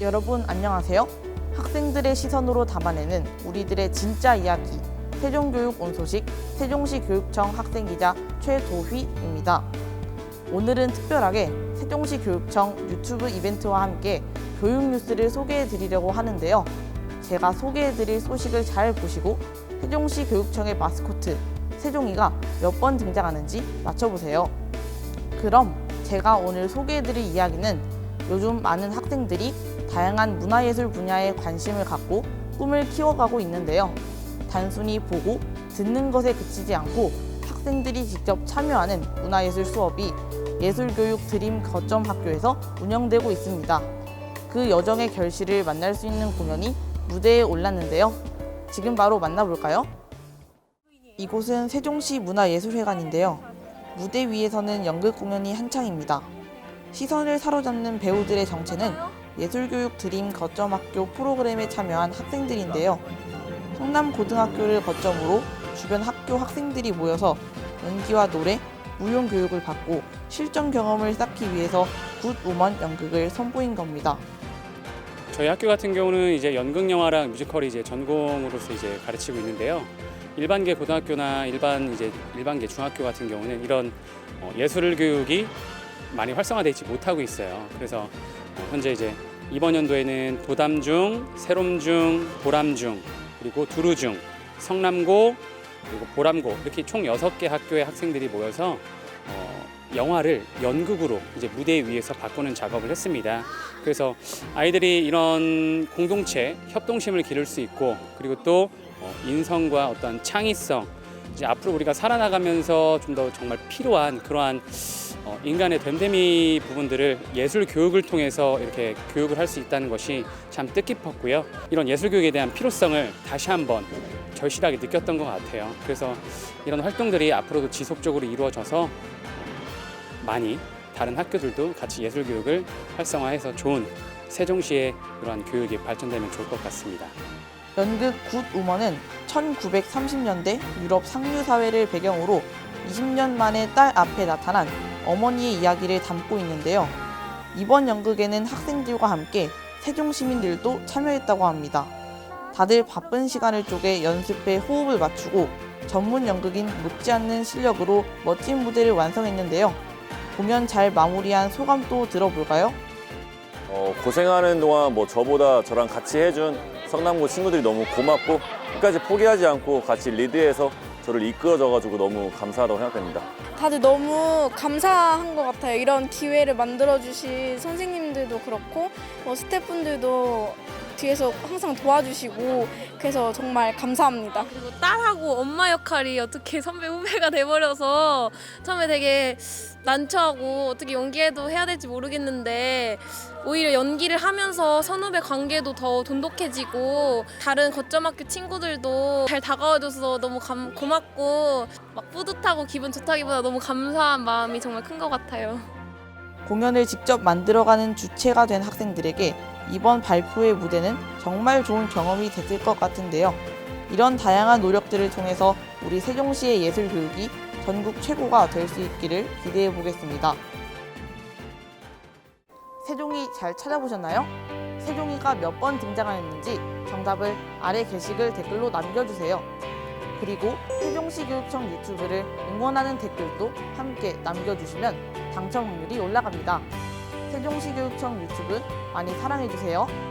여러분 안녕하세요. 학생들의 시선으로 담아내는 우리들의 진짜 이야기. 세종교육 온소식 세종시 교육청 학생기자 최도휘입니다. 오늘은 특별하게 세종시 교육청 유튜브 이벤트와 함께 교육 뉴스를 소개해 드리려고 하는데요. 제가 소개해 드릴 소식을 잘 보시고 세종시 교육청의 마스코트 세종이가 몇 번 등장하는지 맞춰보세요. 그럼 제가 오늘 소개해 드릴 이야기는 요즘 많은 학생들이 다양한 문화예술 분야에 관심을 갖고 꿈을 키워가고 있는데요. 단순히 보고 듣는 것에 그치지 않고 학생들이 직접 참여하는 문화예술 수업이 예술교육 드림 거점 학교에서 운영되고 있습니다. 그 여정의 결실을 만날 수 있는 공연이 무대에 올랐는데요. 지금 바로 만나볼까요? 이곳은 세종시 문화예술회관인데요. 무대 위에서는 연극 공연이 한창입니다. 시선을 사로잡는 배우들의 정체는 예술교육 드림 거점학교 프로그램에 참여한 학생들인데요. 성남 고등학교를 거점으로 주변 학교 학생들이 모여서 연기와 노래, 무용 교육을 받고 실전 경험을 쌓기 위해서 굿우먼 연극을 선보인 겁니다. 저희 학교 같은 경우는 이제 연극 영화랑 뮤지컬이 이제 전공으로서 이제 가르치고 있는데요. 일반계 고등학교나 일반 이제 일반계 중학교 같은 경우는 이런 어, 예술 교육이 많이 활성화되지 못하고 있어요. 그래서 어, 현재 이제 이번 연도에는 도담중, 세롬중, 보람중, 그리고 두루중, 성남고, 그리고 보람고 이렇게 총 여섯 개 학교의 학생들이 모여서 어, 영화를 연극으로 이제 무대 위에서 바꾸는 작업을 했습니다. 그래서 아이들이 이런 공동체 협동심을 기를 수 있고 그리고 또 어, 인성과 어떤 창의성 이제 앞으로 우리가 살아나가면서 좀 더 정말 필요한 그러한 어, 인간의 됨됨이 부분들을 예술 교육을 통해서 이렇게 교육을 할 수 있다는 것이 참 뜻깊었고요. 이런 예술 교육에 대한 필요성을 다시 한번 절실하게 느꼈던 것 같아요. 그래서 이런 활동들이 앞으로도 지속적으로 이루어져서 많이 다른 학교들도 같이 예술 교육을 활성화해서 좋은 세종시의 그러한 교육이 발전되면 좋을 것 같습니다. 연극 굿 우먼은 1930년대 유럽 상류 사회를 배경으로 20년 만에 딸 앞에 나타난 어머니의 이야기를 담고 있는데요. 이번 연극에는 학생들과 함께 세종 시민들도 참여했다고 합니다. 다들 바쁜 시간을 쪼개 연습에 호흡을 맞추고 전문 연극인 못지않는 실력으로 멋진 무대를 완성했는데요. 공연 잘 마무리한 소감도 들어볼까요? 어, 고생하는 동안 뭐 저보다 저랑 같이 해준 성남고 친구들이 너무 고맙고 끝까지 포기하지 않고 같이 리드해서 저를 이끌어줘가지고 너무 감사하다고 생각됩니다. 다들 너무 감사한 것 같아요. 이런 기회를 만들어주신 선생님들도 그렇고 뭐 스태프분들도 뒤에서 항상 도와주시고 그래서 정말 감사합니다. 그리고 딸하고 엄마 역할이 어떻게 선배 후배가 돼버려서 처음에 되게 난처하고 어떻게 연기해도 해야 될지 모르겠는데 오히려 연기를 하면서 선후배 관계도 더 돈독해지고 다른 거점 학교 친구들도 잘 다가와줘서 너무 감- 고맙고 막 뿌듯하고 기분 좋다기보다 너무 감사한 마음이 정말 큰 것 같아요. 공연을 직접 만들어가는 주체가 된 학생들에게 이번 발표의 무대는 정말 좋은 경험이 됐을 것 같은데요. 이런 다양한 노력들을 통해서 우리 세종시의 예술 교육이 전국 최고가 될 수 있기를 기대해 보겠습니다. 세종이 잘 찾아보셨나요? 세종이가 몇 번 등장하였는지 정답을 아래 게시글 댓글로 남겨주세요. 그리고 세종시 교육청 유튜브를 응원하는 댓글도 함께 남겨주시면 당첨 확률이 올라갑니다. 세종시 교육청 유튜브 많이 사랑해주세요.